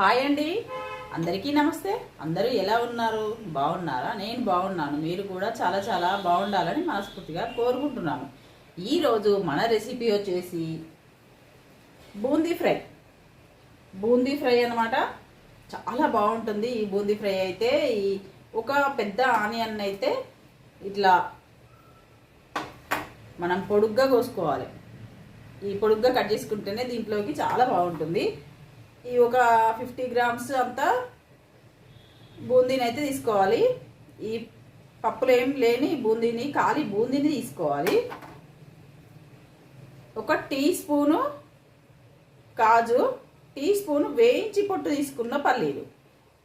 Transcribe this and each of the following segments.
Hi అండి. అందరికీ నమస్తే. అందరూ ఎలా ఉన్నారు? బాగున్నారా? నేను బాగున్నాను. మీరు కూడా చాలా చాలా బాగుండాలని మనస్ఫూర్తిగా కోరుకుంటున్నాను ఈరోజు మన రెసిపీ వచ్చేసి బూందీ ఫ్రై. బూందీ ఫ్రై అన్నమాట. చాలా బాగుంటుంది ఈ బూందీ ఫ్రై అయితే. ఈ ఒక పెద్ద ఆనియన్ అయితే ఇట్లా మనం పొడుగ్గా కోసుకోవాలి. ఈ పొడుగ్గా కట్ చేసుకుంటేనే దీంట్లోకి చాలా బాగుంటుంది. ఈ ఒక ఫిఫ్టీ గ్రామ్స్ అంతా బూందీని అయితే తీసుకోవాలి. ఈ పప్పులు ఏం లేని బూందీని ఖాళీ బూందీని తీసుకోవాలి. ఒక టీ స్పూను కాజు టీ స్పూన్ వేయించి పొట్టు తీసుకున్న పల్లీలు.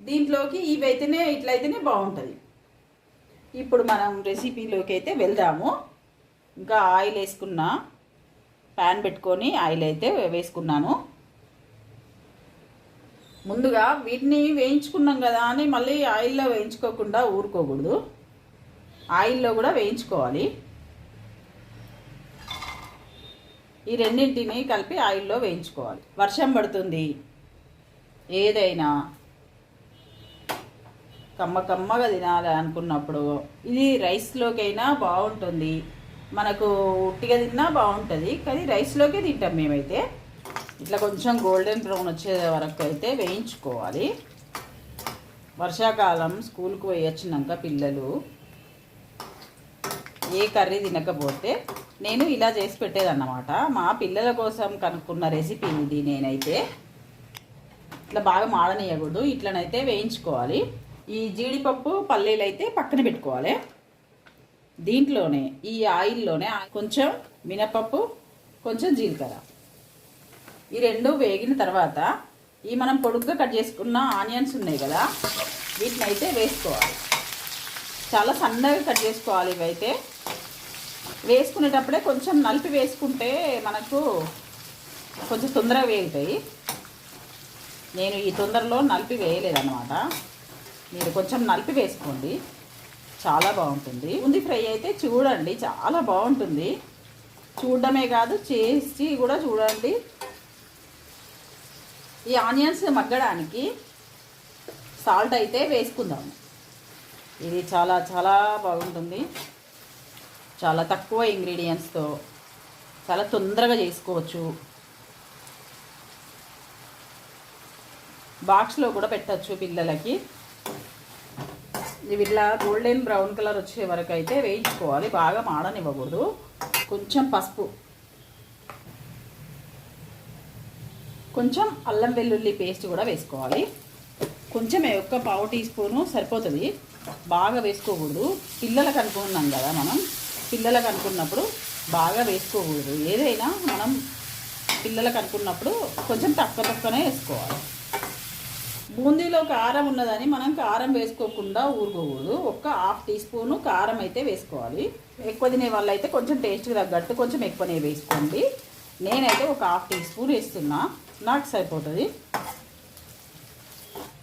దీంట్లోకి ఇవైతేనే ఇట్లయితేనే బాగుంటుంది. ఇప్పుడు మనం రెసిపీలోకి అయితే వెళ్దాము. ఇంకా ఆయిల్ వేసుకున్న ప్యాన్ పెట్టుకొని ఆయిల్ అయితే వేసుకున్నాను. ముందుగా వీటిని వేయించుకున్నాం కదా అని మళ్ళీ ఆయిల్లో వేయించుకోకుండా ఊరుకోకూడదు. ఆయిల్లో కూడా వేయించుకోవాలి. ఈ రెండింటిని కలిపి ఆయిల్లో వేయించుకోవాలి. వర్షం పడుతుంది. ఏదైనా కమ్మ కమ్మగా తినాలి అనుకున్నప్పుడు ఇది రైస్లోకైనా బాగుంటుంది. మనకు ఉట్టిగా తిన్నా బాగుంటుంది. కానీ రైస్లోకే తింటాం మేమైతే. ఇట్లా కొంచెం గోల్డెన్ బ్రౌన్ వచ్చే వరకు అయితే వేయించుకోవాలి. వర్షాకాలం స్కూల్కి పోయి వచ్చినాక పిల్లలు ఏ కర్రీ తినకపోతే నేను ఇలా చేసి పెట్టేదన్నమాట. మా పిల్లల కోసం కనుక్కున్న రెసిపీ ఇది నేనైతే. ఇట్లా బాగా మాడనీయకూడదు ఇట్లనైతే వేయించుకోవాలి. ఈ జీడిపప్పు పల్లీలు అయితే పక్కన పెట్టుకోవాలి. దీంట్లోనే ఈ ఆయిల్లోనే కొంచెం మినపప్పు కొంచెం జీలకర్ర. ఈ రెండు వేగిన తర్వాత ఈ మనం పొడుగ్గా కట్ చేసుకున్న ఆనియన్స్ ఉన్నాయి కదా వీటిని అయితే వేసుకోవాలి. చాలా సన్నగా కట్ చేసుకోవాలి ఇవైతే. వేసుకునేటప్పుడే కొంచెం నలిపి వేసుకుంటే మనకు కొంచెం తొందరగా వేగుతాయి. నేను ఈ తొందరలో నలిపి వేయలేదన్నమాట. మీరు కొంచెం నలిపి వేసుకోండి. చాలా బాగుంటుంది. ఉంది ఫ్రై అయితే చూడండి చాలా బాగుంటుంది. చూడడమే కాదు చేసి కూడా చూడండి. ఈ ఆనియన్స్ మగ్గడానికి సాల్ట్ అయితే వేసుకుందాము. ఇది చాలా చాలా బాగుంటుంది. చాలా తక్కువ ఇంగ్రీడియంట్స్తో చాలా తొందరగా చేసుకోవచ్చు. బాక్స్లో కూడా పెట్టచ్చు పిల్లలకి. ఇవి ఇలా గోల్డెన్ బ్రౌన్ కలర్ వచ్చే వరకు అయితే వేయించుకోవాలి. బాగా మాడనివ్వకూడదు. కొంచెం పసుపు. కొంచెం అల్లం వెల్లుల్లి పేస్ట్ కూడా వేసుకోవాలి. కొంచెం ఒక్క పావు టీ స్పూను సరిపోతుంది. బాగా వేసుకోకూడదు. పిల్లలకు అనుకున్నాం కదా మనం. పిల్లలకు అనుకున్నప్పుడు బాగా వేసుకోకూడదు. ఏదైనా మనం పిల్లలకు అనుకున్నప్పుడు కొంచెం తక్కువ తక్కువనే వేసుకోవాలి. బూందీలో కారం ఉన్నదని మనం కారం వేసుకోకుండా ఊరుకోకూడదు. ఒక్క హాఫ్ టీ స్పూను కారం అయితే వేసుకోవాలి. ఎక్కువ తినే వాళ్ళు అయితే కొంచెం టేస్ట్కి తగ్గట్టు కొంచెం ఎక్కువనే వేసుకోండి. నేనైతే ఒక హాఫ్ టీ స్పూన్ వేస్తున్నా. నాకు సరిపోతుంది.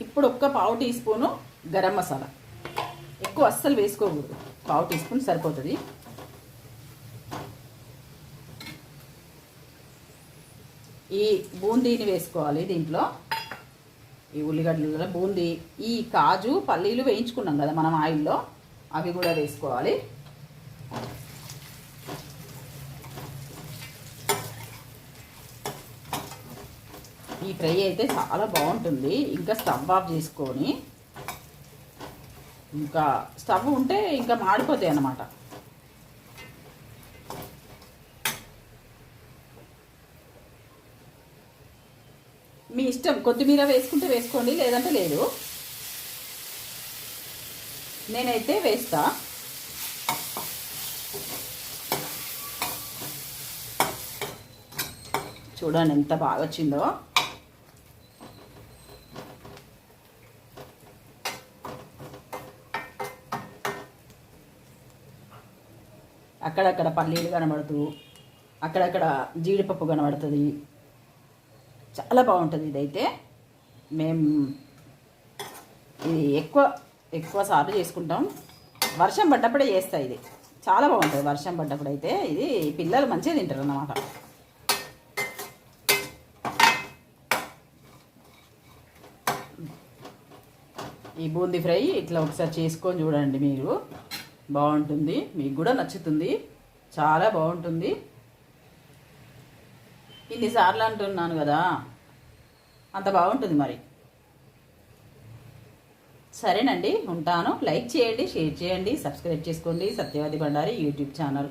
ఇప్పుడు ఒక్క పావు టీ స్పూను గరం మసాలా. ఎక్కువ అస్సలు వేసుకోకూడదు. పావు టీ స్పూన్ సరిపోతుంది. ఈ బూందీని వేసుకోవాలి దీంట్లో. ఈ ఉల్లిగడ్డల బూందీ. ఈ కాజు పల్లీలు వేయించుకున్నాం కదా మనం ఆయిల్లో. అవి కూడా వేసుకోవాలి. ఈ ఫ్రై అయితే చాలా బాగుంటుంది. ఇంకా స్టవ్ ఆఫ్ చేసుకొని ఇంకా స్టవ్ ఉంటే ఇంకా మాడిపోతాయి అన్నమాట. మీ ఇష్టం కొత్తిమీర వేసుకుంటే వేసుకోండి లేదంటే లేదు. నేనైతే వేస్తా. చూడండి ఎంత బాగా వచ్చిందో అక్కడక్కడ పల్లీలు కనబడుతూ అక్కడక్కడ జీడిపప్పు కనబడుతుంది. చాలా బాగుంటుంది ఇదైతే. మేము ఇది ఎక్కువ ఎక్కువ సార్లు చేసుకుంటాం. వర్షం పడ్డప్పుడే చేస్తాయి ఇది. చాలా బాగుంటుంది వర్షం పడ్డప్పుడు అయితే. ఇది పిల్లలు మంచిగా తింటారు అన్నమాట ఈ బూందీ ఫ్రై ఇట్లా ఒకసారి చేసుకొని చూడండి మీరు. బాగుంటుంది. మీకు కూడా నచ్చుతుంది. చాలా బాగుంటుంది. ఇన్నిసార్లు అంటున్నాను కదా. అంత బాగుంటుంది మరి. సరేనండి ఉంటాను. లైక్ చేయండి షేర్ చేయండి సబ్స్క్రైబ్ చేసుకోండి. Satyavadi Bandari YouTube channel.